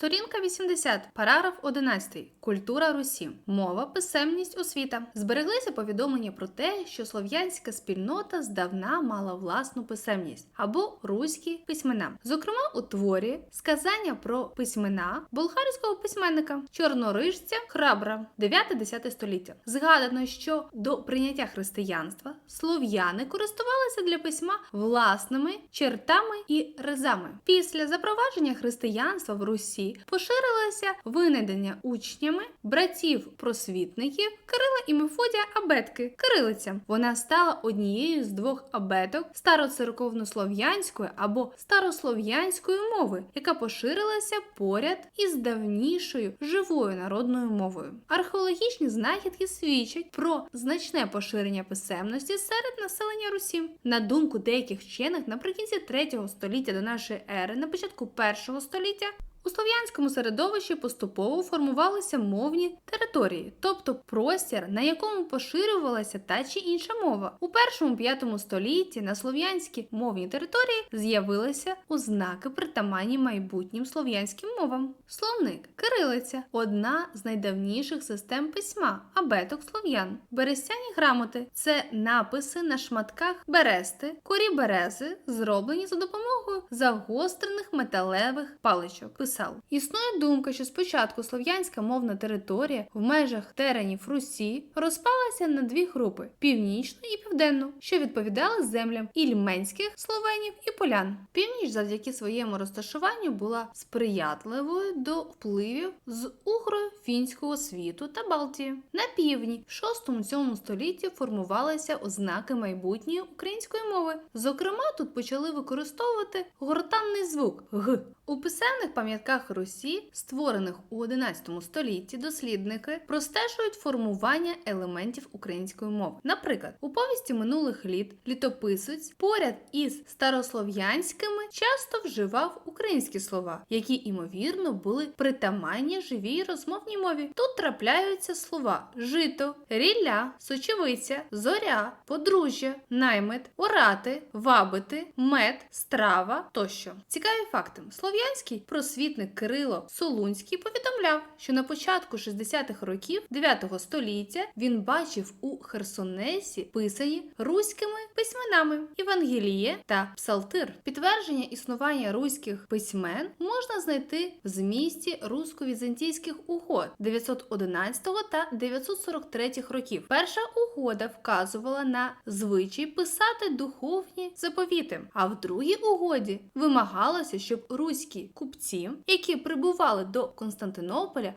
Сторінка 80, параграф 11. Культура Русі. Мова, писемність, освіта. Збереглися повідомлення про те, що слов'янська спільнота здавна мала власну писемність або руські письмена. Зокрема, у творі сказання про письмена болгарського письменника чорнорижця Храбра 9-10 століття. Згадано, що до прийняття християнства слов'яни користувалися для письма власними чертами і ризами. Після запровадження християнства в Русі поширилося винайдення учнями братів-просвітників Кирила і Мефодія абетки кирилиця. Вона стала однією з двох абеток староцерковнослов'янської або старослов'янської мови, яка поширилася поряд із давнішою живою народною мовою. Археологічні знахідки свідчать про значне поширення писемності серед населення Русі. На думку деяких вчених, наприкінці 3 століття до нашої ери, на початку 1 століття. У слов'янському середовищі поступово формувалися мовні території, тобто простір, на якому поширювалася та чи інша мова. У першому п'ятому столітті на слов'янській мовній території з'явилися ознаки притаманні майбутнім слов'янським мовам. Словник кирилиця одна з найдавніших систем письма абеток слов'ян. Берестяні грамоти це написи на шматках берести, корі берези, зроблені за допомогою загострених металевих паличок. Писав існує думка, що спочатку слов'янська мовна територія в межах теренів Русі розпалася на дві групи: північну і південну, що відповідали землям ільменських словенів і полян. Північ завдяки своєму розташуванню була сприятливою до впливів з угро-фінського світу та Балтії. На півдні в 6-7 столітті формувалися ознаки майбутньої української мови. Зокрема, тут почали використовувати гортанний звук г. У писемних пам'ятках Русі, створених у 11 столітті, дослідники простежують формування елементів української мови. Наприклад, у повісті минулих літ літописець поряд із старослов'янськими часто вживав українські слова, які ймовірно були притаманні живій розмовній мові. Тут трапляються слова жито, рілля, сочевиця, зоря, подружжя, наймит, орати, вабити, мед, страва тощо. Цікаві факти. Слов'янський просвітник Кирило Солунський повідомляв, що на початку 60-х років 9 століття він бачив у Херсонесі писані руськими письменами Євангеліє та Псалтир. Підтвердження існування руських письмен можна знайти в змісті русько-візантійських угод 911 та 943 років. Перша угода вказувала на звичай писати духовні заповіти, а в другій угоді вимагалося, щоб руські купці, які прибували до Константинополя,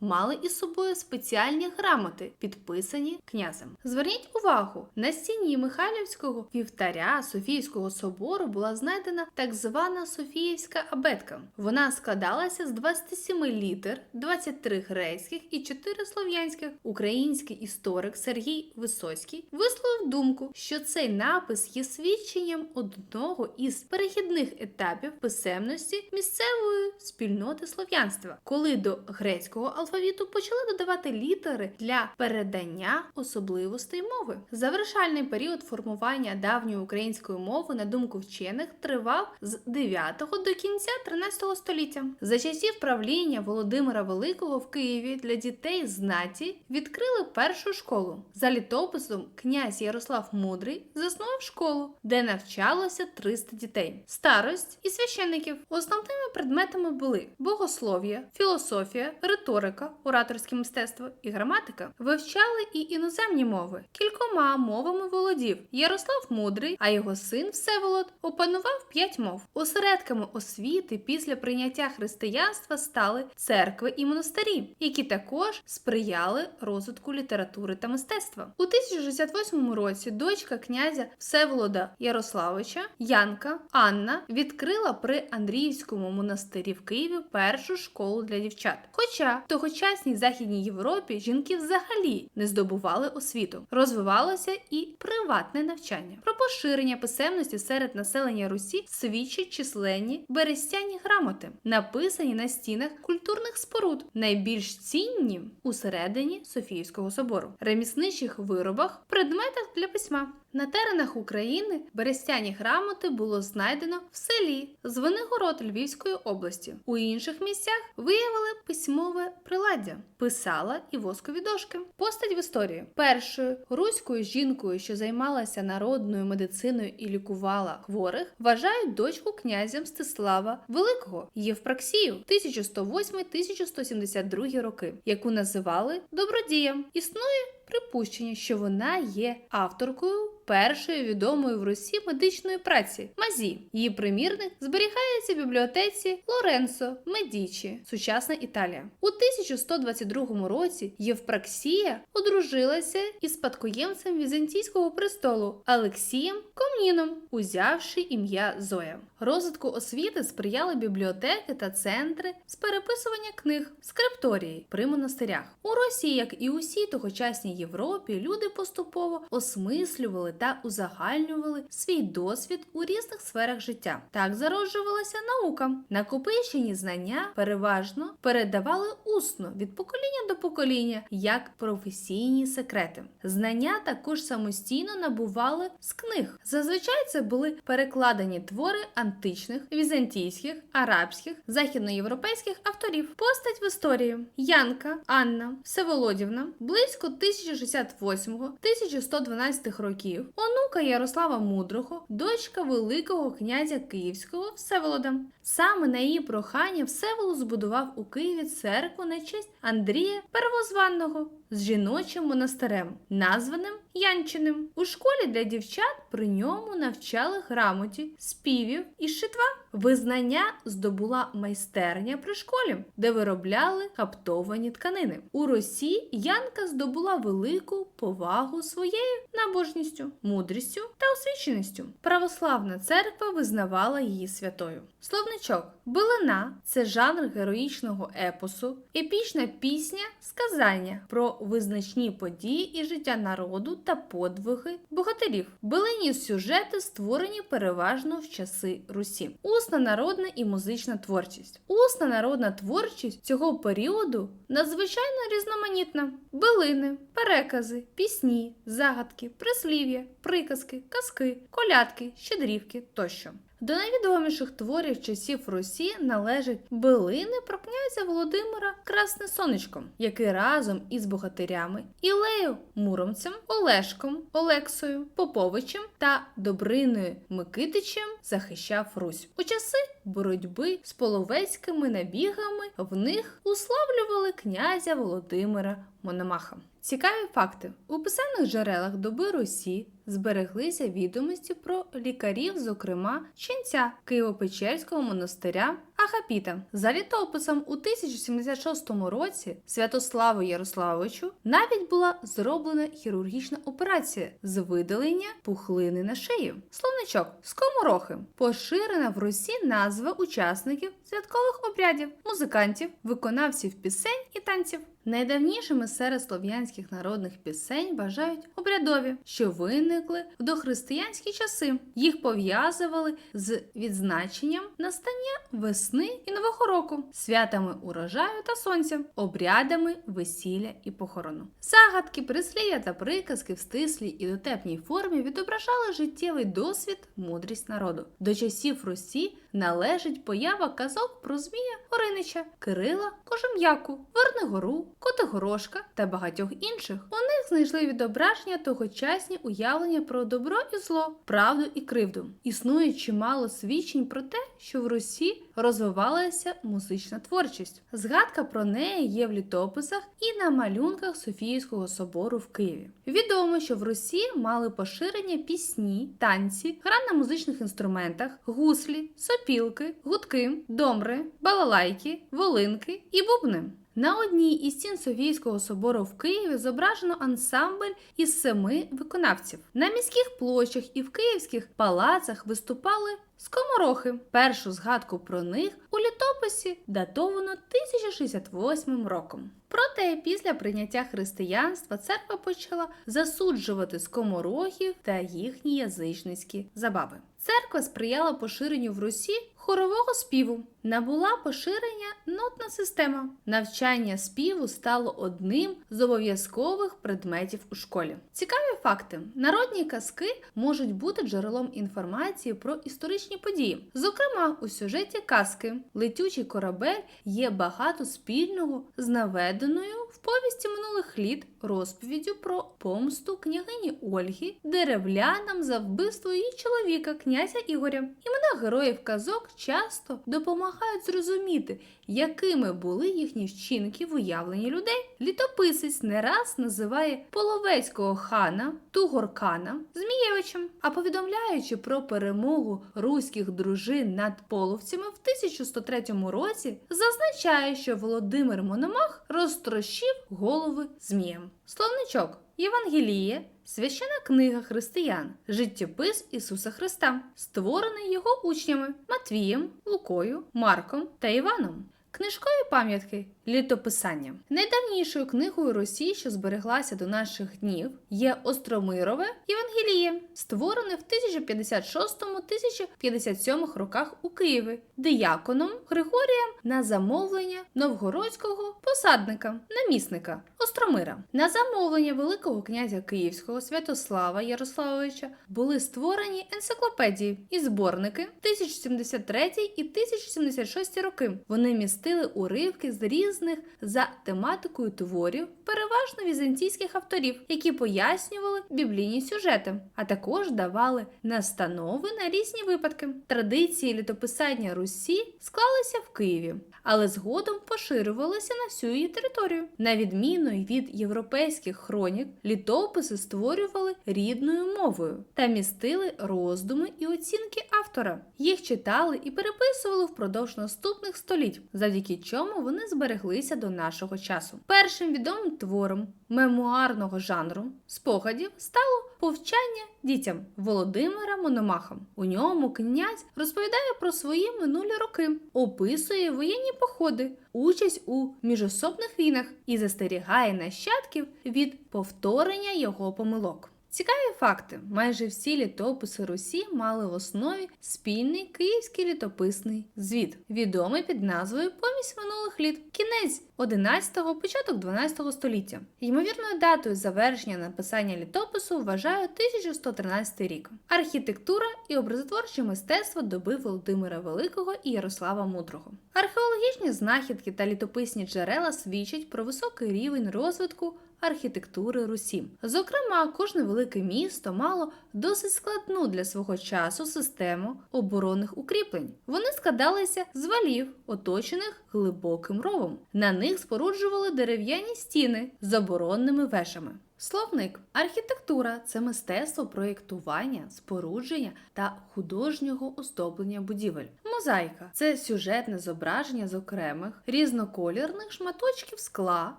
мали із собою спеціальні грамоти, підписані князем. Зверніть увагу, на стіні Михайлівського вівтаря Софійського собору була знайдена так звана Софіївська абетка. Вона складалася з 27 літер, 23 грецьких і 4 слов'янських. Український історик Сергій Висоцький висловив думку, що цей напис є свідченням одного із перехідних етапів писемності місцевої спільноти слов'янства, коли до грецького алфавіту почали додавати літери для передання особливостей мови. Завершальний період формування давньої української мови, на думку вчених, тривав з 9 до кінця 13 століття. За часів правління Володимира Великого в Києві для дітей знаті відкрили першу школу. За літописом князь Ярослав Мудрий заснував школу, де навчалося 300 дітей, старость і священників. Основними предметами були богослов'я, філософія, риторика, ораторське мистецтво і граматика. Вивчали і іноземні мови. Кількома мовами володів Ярослав Мудрий, а його син Всеволод опанував п'ять мов. Осередками освіти після прийняття християнства стали церкви і монастирі, які також сприяли розвитку літератури та мистецтва. У 1068 році дочка князя Всеволода Ярославича Янка Анна відкрила при Андріївському монастирі в Києві першу школу для дівчат. Хоча Хоча в тогочасній західній Європі жінки взагалі не здобували освіту, розвивалося і приватне навчання. Про поширення писемності серед населення Русі свідчать численні берестяні грамоти, написані на стінах культурних споруд, найбільш цінні усередині Софійського собору, ремісничих виробах, предметах для письма. На теренах України берестяні грамоти було знайдено в селі Звенигород Львівської області. У інших місцях виявили письмове приладдя, писала і воскові дошки. Постать в історії першою руською жінкою, що займалася народною медициною і лікувала хворих, вважають дочку князя Мстислава Великого Євпраксію 1108-1172 роки, яку називали добродієм. Існує припущення, що вона є авторкою першої відомої в Русі медичної праці Мазі. Її примірник зберігається в бібліотеці Лоренцо Медічі, сучасна Італія. У 1122 році Євпраксія одружилася із спадкоємцем візантійського престолу Алексієм Комніном, узявши ім'я Зоя. Розвитку освіти сприяли бібліотеки та центри з переписування книг, скрипторії при монастирях. У Росії, як і усій тогочасній Європі, люди поступово осмислювали та узагальнювали свій досвід у різних сферах життя. Так зароджувалася наука. Накопичені знання переважно передавали усно від покоління до покоління як професійні секрети. Знання також самостійно набували з книг. Зазвичай це були перекладені твори античних, візантійських, арабських, західноєвропейських авторів. Постать в історії Янка Анна Всеволодівна близько 1068-1112 років, онука Ярослава Мудрого, дочка Великого князя Київського Всеволода. Саме на її прохання Всеволод збудував у Києві церкву на честь Андрія Первозванного з жіночим монастирем, названим Янчиним. У школі для дівчат при ньому навчали грамоті, співів і шитва. Визнання здобула майстерня при школі, де виробляли хаптовані тканини. У Росії Янка здобула велику повагу своєю набожністю, мудрістю та освіченістю. Православна церква визнавала її святою. Словничок Билина це жанр героїчного епосу, епічна пісня, сказання про визначні події і життя народу та подвиги богатирів. Билині сюжети створені переважно в часи Русі. Усна народна і музична творчість. Усна народна творчість цього періоду надзвичайно різноманітна: билини, перекази, пісні, загадки, прислів'я, приказки, казки, колядки, щедрівки тощо. До найвідоміших творів часів Русі належать билини про князя Володимира Красне Сонечко, який разом із богатирями Ілею Муромцем, Олешком, Олексою, Поповичем та Добриною Микитичем захищав Русь. У часи боротьби з половецькими набігами в них уславлювали князя Володимира Мономаха. Цікаві факти: у писаних джерелах доби Русі збереглися відомості про лікарів, зокрема ченця Києво-Печерського монастиря Ахапіта. За літописом у 1076 році Святославу Ярославовичу навіть була зроблена хірургічна операція з видалення пухлини на шиї. Словничок скоморохи поширена в Русі назва учасників святкових обрядів, музикантів, виконавців пісень і танців. Найдавнішими серед слов'янських народних пісень вважають обрядові, що виникли в дохристиянські часи. Їх пов'язували з відзначенням настання весни і нового року, святами урожаю та сонця, обрядами весілля і похорону. Загадки, прислів'я та приказки в стислій і дотепній формі відображали життєвий досвід, мудрість народу. До часів Русі належить поява казок про Змія Оринича, Кирила Кожем'яку, Вернигору, Котигорошка та багатьох інших. У них знайшли відображення тогочасні уявлення про добро і зло, правду і кривду. Існує чимало свідчень про те, що в Русі розвивалася музична творчість. Згадка про неї є в літописах і на малюнках Софійського собору в Києві. Відомо, що в Русі мали поширення пісні, танці, гра на музичних інструментах, гуслі, сопілки, гудки, домри, балалайки, волинки і бубни. На одній із стін Софійського собору в Києві зображено ансамбль із семи виконавців. На міських площах і в київських палацах виступали Скоморохи. Першу згадку про них у літописі датовано 1068 роком. Проте після прийняття християнства церква почала засуджувати скоморохів та їхні язичницькі забави. Церква сприяла поширенню в Русі хорового співу. Набула поширення нотна система. Навчання співу стало одним з обов'язкових предметів у школі. Цікаві факти: народні казки можуть бути джерелом інформації про історичні події. Зокрема, у сюжеті казки Летючий корабель є багато спільного з наведеною в повісті минулих літ розповіддю про помсту княгині Ольги деревлянам за вбивство її чоловіка, князя Ігоря. Імена героїв казок часто допомагають зрозуміти, якими були їхні вчинки в уявленні людей. Літописець не раз називає половецького хана Тугоркана Змієвичем, а повідомляючи про перемогу руських дружин над половцями в 1103 році, зазначає, що Володимир Мономах розтрощив голови змієм. Словничок Євангеліє священа книга християн, життєпис Ісуса Христа, створений його учнями Матвієм, Лукою, Марком та Іваном. Книжкові пам'ятки літописання. Найдавнішою книгою Росії, що збереглася до наших днів, є Остромирове Євангеліє, створене в 1056-1057 роках у Києві дияконом Григорієм на замовлення новгородського посадника, намісника Остромира. На замовлення Великого князя Київського Святослава Ярославовича були створені енциклопедії і зборники 1073 і 1076 роки. Вони містили уривки з різних за тематикою творів, переважно візантійських авторів, які пояснювали біблійні сюжети, а також давали настанови на різні випадки. Традиції літописання Русі склалися в Києві, але згодом поширювалися на всю її територію. На відміну від європейських хронік, літописи створювали рідною мовою та містили роздуми і оцінки автора. Їх читали і переписували впродовж наступних століть, завдяки чому вони збереглися до нашого часу. Першим відомим твором мемуарного жанру спогадів стало повчання дітям Володимира Мономаха. У ньому князь розповідає про свої минулі роки, описує воєнні походи, участь у міжособних війнах і застерігає нащадків від повторення його помилок. Цікаві факти: майже всі літописи Русі мали в основі спільний київський літописний звіт, відомий під назвою Помість минулих літ, кінець 11-го, початок 12 століття. Ймовірною датою завершення написання літопису вважаю 1113 рік. Архітектура і образотворче мистецтво доби Володимира Великого і Ярослава Мудрого. Археологічні знахідки та літописні джерела свідчать про високий рівень розвитку архітектури Русі. Зокрема, кожне велике місто мало досить складну для свого часу систему оборонних укріплень. Вони складалися з валів, оточених глибоким ровом. На них споруджували дерев'яні стіни з оборонними вешами. Словник архітектура це мистецтво проєктування, спорудження та художнього оздоблення будівель. Мозаїка це сюжетне зображення з окремих різнокольорних шматочків скла,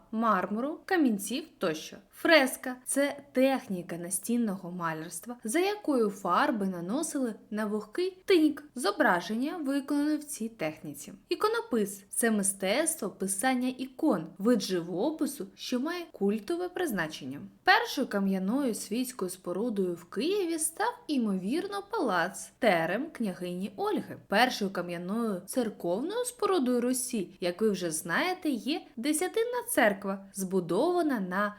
мармуру, камінців тощо. Фреска це техніка настінного малярства, за якою фарби наносили на вогкий тиньк. Зображення виконане в цій техніці. Іконопис це мистецтво писання ікон, вид живопису, що має культове призначення. Першою кам'яною світською спорудою в Києві став імовірно палац терем княгині Ольги. Першою кам'яною церковною спорудою Русі, як ви вже знаєте, є десятинна церква, збудована на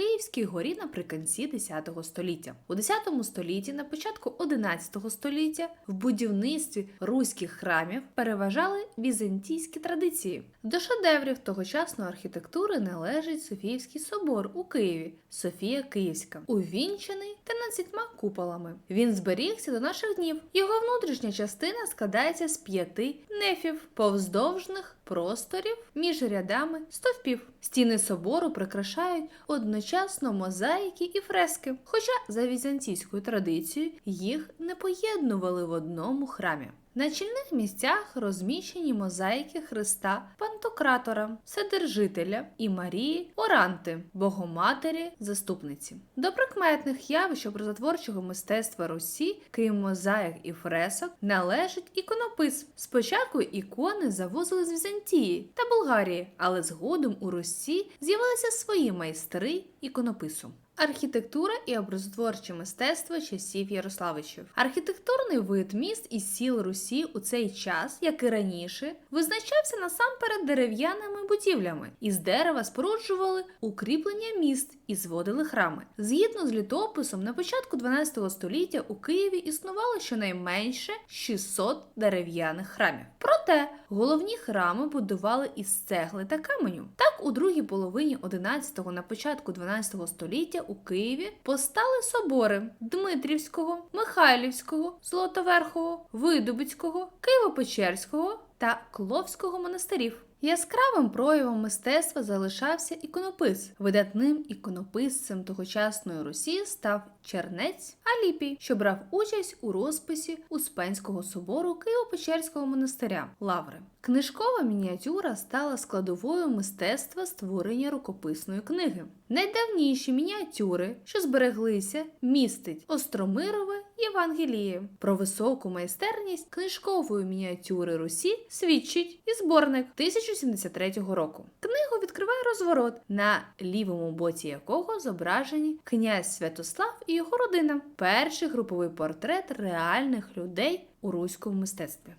Старокиївській горі наприкінці X століття. У X столітті, на початку XI століття, в будівництві руських храмів переважали візантійські традиції. До шедеврів тогочасної архітектури належить Софіївський собор у Києві, Софія Київська, увінчений 13 куполами. Він зберігся до наших днів. Його внутрішня частина складається з п'яти нефів, повздовжних просторів між рядами стовпів. Стіни собору прикрашають одночасно мозаїки і фрески, хоча за візантійською традицією їх не поєднували в одному храмі. На чільних місцях розміщені мозаїки Христа Пантократора, Вседержителя і Марії Оранти, Богоматері, заступниці. До прикметних явищ образотворчого мистецтва Русі, крім мозаїк і фресок, належить іконопис. Спочатку ікони завозили з Візантії та Болгарії, але згодом у Русі з'явилися свої майстри іконопису. Архітектура і образотворче мистецтво часів Ярославичів. Архітектурний вид міст і сіл Русі у цей час, як і раніше, визначався насамперед дерев'яними будівлями. Із дерева споруджували укріплення міст і зводили храми. Згідно з літописом, на початку 12 століття у Києві існувало щонайменше 600 дерев'яних храмів. Проте головні храми будували із цегли та каменю. Так, у другій половині 11-го на початку 12 століття у Києві постали собори Дмитрівського, Михайлівського, Золотоверхого, Видубицького, Києво-Печерського та Кловського монастирів. Яскравим проявом мистецтва залишався іконопис. Видатним іконописцем тогочасної Русі став чернець Аліпій, що брав участь у розписі Успенського собору Києво-Печерського монастиря Лаври. Книжкова мініатюра стала складовою мистецтва створення рукописної книги. Найдавніші мініатюри, що збереглися, містить Остромирове Євангеліє. Про високу майстерність книжкової мініатюри Русі свідчить і зборник 1073 року. Книгу відкриває розворот, на лівому боці якого зображені князь Святослав і його родина. Перший груповий портрет реальних людей у руському мистецтві.